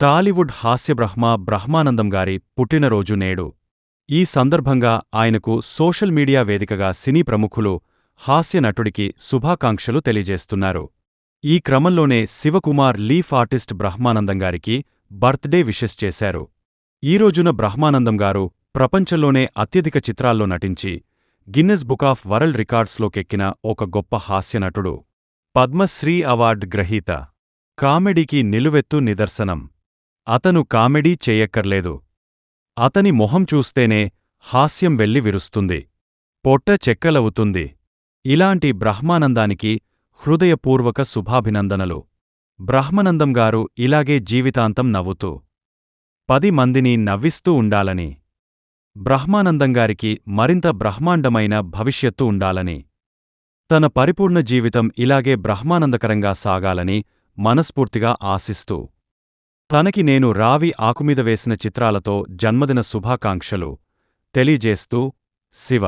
టాలీవుడ్ హాస్యబ్రహ్మ బ్రహ్మానందం గారి పుట్టినరోజు నేడు. ఈ సందర్భంగా ఆయనకు సోషల్ మీడియా వేదికగా సినీ ప్రముఖులు హాస్య నటుడికి శుభాకాంక్షలు తెలియజేస్తున్నారు. ఈ క్రమంలోనే శివకుమార్ లీఫ్ ఆర్టిస్ట్ బ్రహ్మానందం గారికి బర్త్డే విషెస్ చేశారు. ఈ రోజున బ్రహ్మానందం గారు ప్రపంచంలోనే అత్యధిక చిత్రాల్లో నటించి గిన్నెస్ బుక్ ఆఫ్ వరల్డ్ రికార్డ్స్లోకెక్కిన ఒక గొప్ప హాస్యనటుడు పద్మశ్రీ అవార్డ్ గ్రహీత. కామెడీకి నిలువెత్తు నిదర్శనం. అతను కామెడీ చేయక్కర్లేదు. అతని మొహం చూస్తేనే హాస్యం వెళ్ళి విరుస్తుంది. పొట్ట చెక్కలవుతుంది. ఇలాంటి బ్రహ్మానందానికి హృదయపూర్వక శుభాభినందనలు. బ్రహ్మనందంగారు ఇలాగే జీవితాంతం నవ్వుతూ పది మందిని నవ్విస్తూ ఉండాలని బ్రహ్మానందంగారికి మరింత బ్రహ్మాండమైన భవిష్యత్తు ఉండాలని తన పరిపూర్ణ జీవితం ఇలాగే బ్రహ్మానందకరంగా సాగాలని మనస్ఫూర్తిగా ఆశిస్తూ తనకి నేను రావి ఆకుమీద వేసిన చిత్రాలతో జన్మదిన శుభాకాంక్షలు తెలియజేస్తూ శివ.